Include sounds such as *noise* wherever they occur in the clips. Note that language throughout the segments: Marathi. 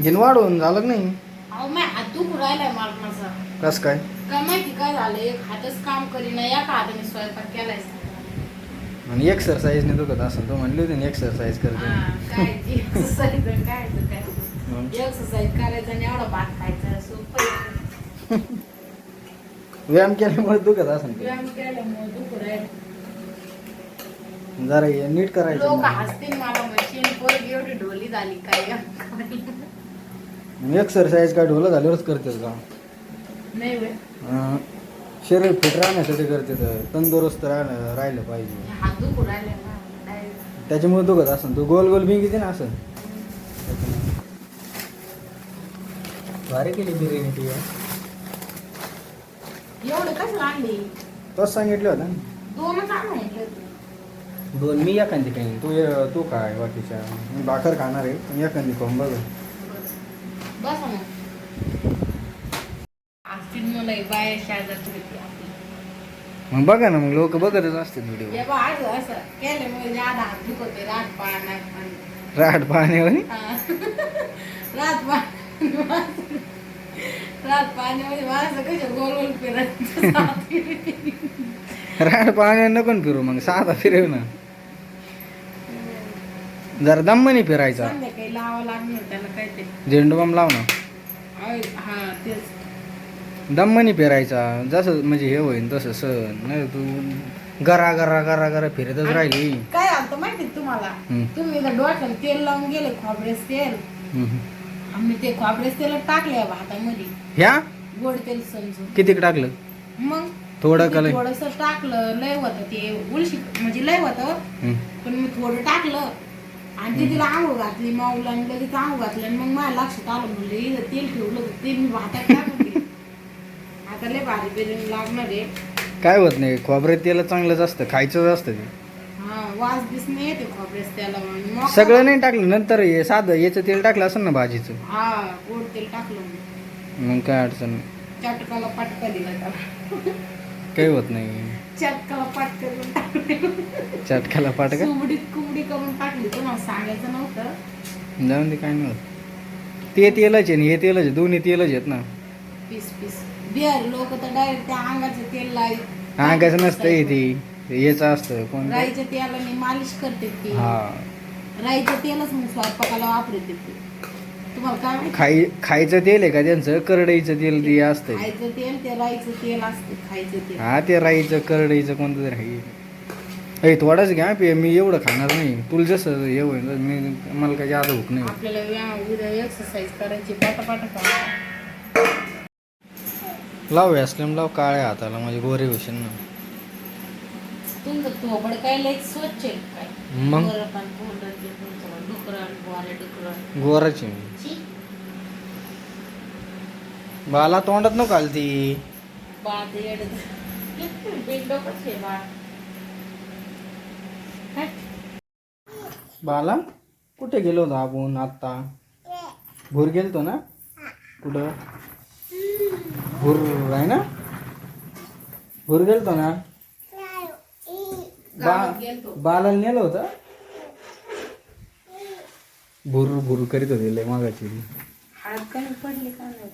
घेऊन वाढवून झालं का नाही? अहो माझ्या हात दुखू राहिलाय मला माझा. कस काय? काय माहिती काय झालं एक हातच काम करीना या का हाताने स्वयंपाक केलाय? आणि एक्सरसाइजने दुखत असेल तो म्हणली होती ना एक्सरसाइज करते काय एक्सरसाइज मग? एक्सरसाइज करायचं आणि एवढा भात खायचा सोपं आहे. व्यायाम केल्यामुळे दुखत असेल ते. व्यायाम केल्यामुळे दुखू राहिलं. जरा हे नीट करायचं लोक मग. हसतील मला मशीन पोरगी एवढी ढोली झाली काय? एक्सरसाइज काय ढोलं झाल्यावरच करतेस का? नाही व्हय. अं, शरीर फिट राहण्यासाठी करते तर तंदुरुस्त राहणं राहिलं पाहिजे. हात दुखू राहिले ना काय त्याच्यामुळे दुखत असेल तू गोल गोल बिंगी ना असं. भारी केली बिर्याणी ती. एवढं कसं आणली? तोच सांगितलं होतं ना. दोनच. दोन मी एखादी काही तू ये- तू काय बाकीच्या मी भाकर खाणार आहे पण एखादी खाऊन बघ. बसा मग असतील मला बाय शेजारची होती आपली. मग बघा ना मग लोक बघतच असते व्हिडिओ हे बा आज असं. केल्यामुळे ज्यादा हात दुखते रात पाळ नाक पाणी राहट पाहण्यावर हा. रात पाणी रात पाण्यामध्ये माणसं कशा गोल गोल फिरत राहट पाहण्या नको ना फिरू मग साधा फिरव ना. जरा दम्मनी फिरायचा. संध्याकाळी लावावं लागणार त्याला काय ते झेंडूबाम लाव ना. हा तेच. दम्मनी फिरायचा. जसं म्हणजे हे होईन तसं सण. नाही तू गरा गरा गरा गरा फिरतच राहिली. काय आलं माहिती का तुम्हाला? हम्म. तुम्ही इथं डोक्याला तेल लावून गेले खोबरेस तेल. हम्म. आम्ही ते खोबरेस तेल टाकले भातामध्ये. ह्या? गोड तेल समजून. किती टाकलं? मग? थोडं कलर थोडस टाकलं. लय होतं ते. उलशी म्हणजे लय होतं. पण मी थोडं टाकलं. आणि ते तिला आंघोळ घातली माऊला आणि लगेच आंघोळ घातली आणि मग माझ्या लक्षात आलं म्हणलं इथं तेल ठेवलं होतं ते मी भातात टाकून दिलं. *laughs* आता लय भारी बिर्याणी लागणार आहे काय होत नाही खोबऱ्यात तेल चांगलंच असतं खायचंच असतं ते हा वास बीस नाही येते खोबरेस त्याला मग- सगळं नाही टाकलं नंतर हे साधं याचं तेल टाकलं असेल ना भाजीचं हा गोड तेल टाकलं. मग काय अडचण नाही. चटकाला पटका दिला त्याला *laughs* काही होत नाही. चटकाला पटका देऊन टाकलं. चटक्याला पाट का? कुबडीत कुबडी करून टाकली. तुम्हाला सांगायचं नव्हतं. जाऊन दे काय नाही होत. ते तेलच आहे ना हे तेलच आहे. दोन्ही तेलच आहेत ना. Piece piece. बिहार लोक तर डायरेक्ट त्या अंगाचं तेल लाईत अंगाचं नसतं हे ते. याचं असतं. कोण? राईच्या तेलाने मालिश करते ती. हा. राईचं तेलच मग स्वयंपाकाला वापरते ती. तुम्हाला काय माहिती? खाई खायचं तेल आहे का त्यांचं? करडईचं तेल ते असतं खायचं तेल ते राईचं तेल असते खायचं तेल. हा ते राईचं करडईचं कोणतं तरी आहे. ए थोडाच घ्या पे मी एवढं खाणार नाही. तुला जसं हे होईल तसं मी मला काही जादा भूक नाही आपल्याला व्यायाम उद्या एक्सरसाइज करायची पाटा पाटा लाव व्यासलेम लाव काळ्या हाताला म्हणजे गोरे होशील ना. तुमचं थोबड काय लय स्वच्छ आहे काय? मग? पण तुमचं डुकरं डुकरं. गोराची. छी, बाला तोंडात नको बाळ ते येडं. बिनडोकंच आहे बाळ. काय? बाला कुठे गेलो होतो आपण आत्ता? भूर गेलतो ना? कुठं? भूर आहे ना? भूर गेलतो ना? गावात बा गेलतो. बालाला नेलं होतं. भूर भूर करीत होते लय मागाची हळद कमी पडली का नाही?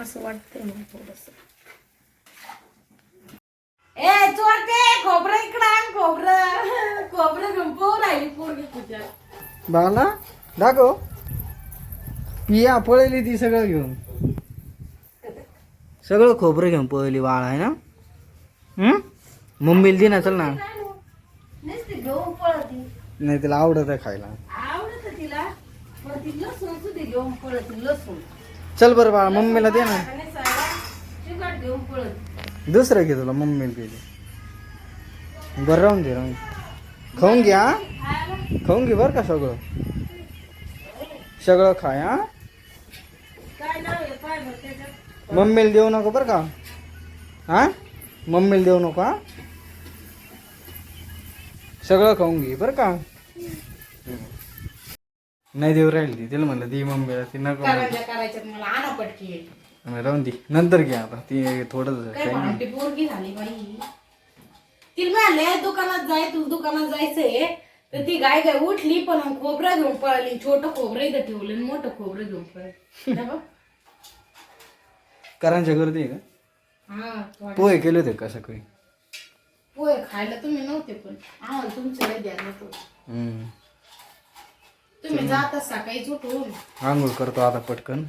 असं वाटतंय मला थोडस. ए चोरते खोबरं इकडं आण खोबरं. खोबरं राहिली पोरगी तुझ्या. बाला दाखव. पिया पळली ती सगळं घेऊन. सगळं खोबरं घेऊन पळली बाळ आहे ना? मम्मीला दे ना चल ना. नुसती घेऊन पळती. नाही तिला आवडत आहे खायला. आवडत तिला पण ती लसूण सुद्धा घेऊन पळती लसूण. चल बरं बाळा मम्मीला दे ना. दुसरं घे तुला मम्मीला दे. बरं राहून दे राहून दे. खाऊन घ्या खाऊन घे बरं का सगळं. सगळं खाय हा. मम्मीला देऊ नको बरं का? हा? मम्मीला देऊ नको हा? सगळं खाऊन घे बरं का? नाही देऊ राहील ती तिला म्हणलं दी मम्मीला ती नको मला आणा पटकी. राहून दे. नंतर घ्या आता ती थोडं काय भामटी पोरगी झाली बाई. तिला म्हणले दुकानात जाय तू दुकानात जायचंय. तर ती गाय गाय उठली पण खोबरं घेऊन पळाली. छोटं खोबरं इथं ठेवलं आणि मोठं खोबरं घेऊन पळाली. *laughs* हे बघ. करांच्या गर्दी आहे का. पोहे केले होते का सकाळी पोहे खायला तुम्ही नव्हते पण आम्हाला तुमचं लय ध्यान होतं. हम्म. तुम्ही जाता सकाळीच उठून आंघोळ करतो आता पटकन.